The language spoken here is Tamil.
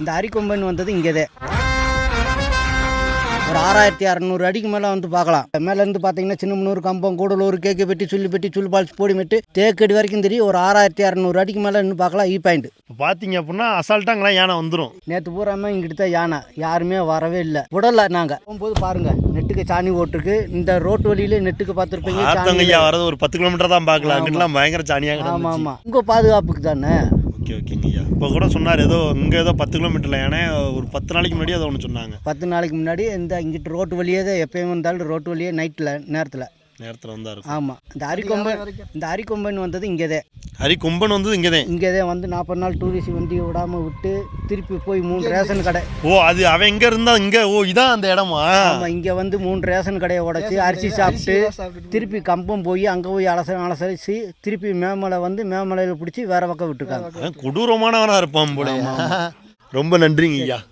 இந்த அரிக்கொம்பன் வந்தது இங்கேதே. ஒரு ஆறாயிரத்தி அறநூறு அடிக்கு மேலே வந்து பார்க்கலாம். மேலேருந்து பார்த்தீங்கன்னா சின்னமனூர் கம்பம் கூடலூர் கேக்கு பெட்டி சுள்ளி பெட்டி சுள்ளி பால்ஸ் போடிமெட்டு தேக்கடி வரைக்கும் தெரியும். ஒரு ஆறாயிரத்தி அறநூறு அடிக்கு மேலே இன்னும் பார்க்கலாம் இ பாயிண்ட். பார்த்தீங்க அப்படின்னா அசால்ட்டாக அங்கெல்லாம் யானை வந்துடும் நேற்று பூராமே இங்கிட்டு தான் யானை. யாருமே வரவே இல்லை. விடல நாங்கள் போகும்போது பாருங்க நெட்டுக்கு சாணி ஓட்டுருக்கு. இந்த ரோட்டு வழியில நெட்டுக்கு பார்த்துருப்பீங்க வரது ஒரு பத்து கிலோமீட்டர் தான் பார்க்கலாம். பயங்கர சாணியாக ஆமாம் ஆமாம் உங்கள் பாதுகாப்புக்கு தானே. ஓகே ஓகேங்கய்யா இப்போ கூட சொன்னார் ஏதோ இங்கே ஏதோ பத்து கிலோமீட்டரில் ஏன்னா ஒரு பத்து நாளைக்கு முன்னாடி அதை ஒன்று சொன்னாங்க. பத்து நாளைக்கு முன்னாடி இந்த இங்கிட்டு ரோட்டு வழியே தான் எப்பயும் வந்தாலும் ரோட்டு வழியே நைட்டில் நேரத்தில். நேரத்தில் வந்தா இருக்கும். ஆமாம் இந்த அரிக்கொம்பன் இந்த அரிக்கொம்பன் வந்தது இங்கே ஹரி கும்பன் வந்தது இங்கே தான் இங்கே வந்து நாற்பது நாள் டூரிஸ்ட் வண்டி விடாமல் விட்டு திருப்பி போய் மூணு ரேஷன் கடை. ஓ அது அவன் எங்கே இருந்தா இங்கே ஓ இதான் அந்த இடமா? ஆமாம் இங்கே வந்து மூணு ரேஷன் கடையை உடச்சி அரிசி சாப்பிட்டு திருப்பி கம்பம் போய் அங்கே போய் அலச அலசரிச்சு திருப்பி மேமலை வந்து மேமலையில் பிடிச்சி வேற பக்கம் விட்டுருக்காங்க. கொடூரமானவனாக இருப்பான் போல ரொம்ப நன்றிங்க ஐயா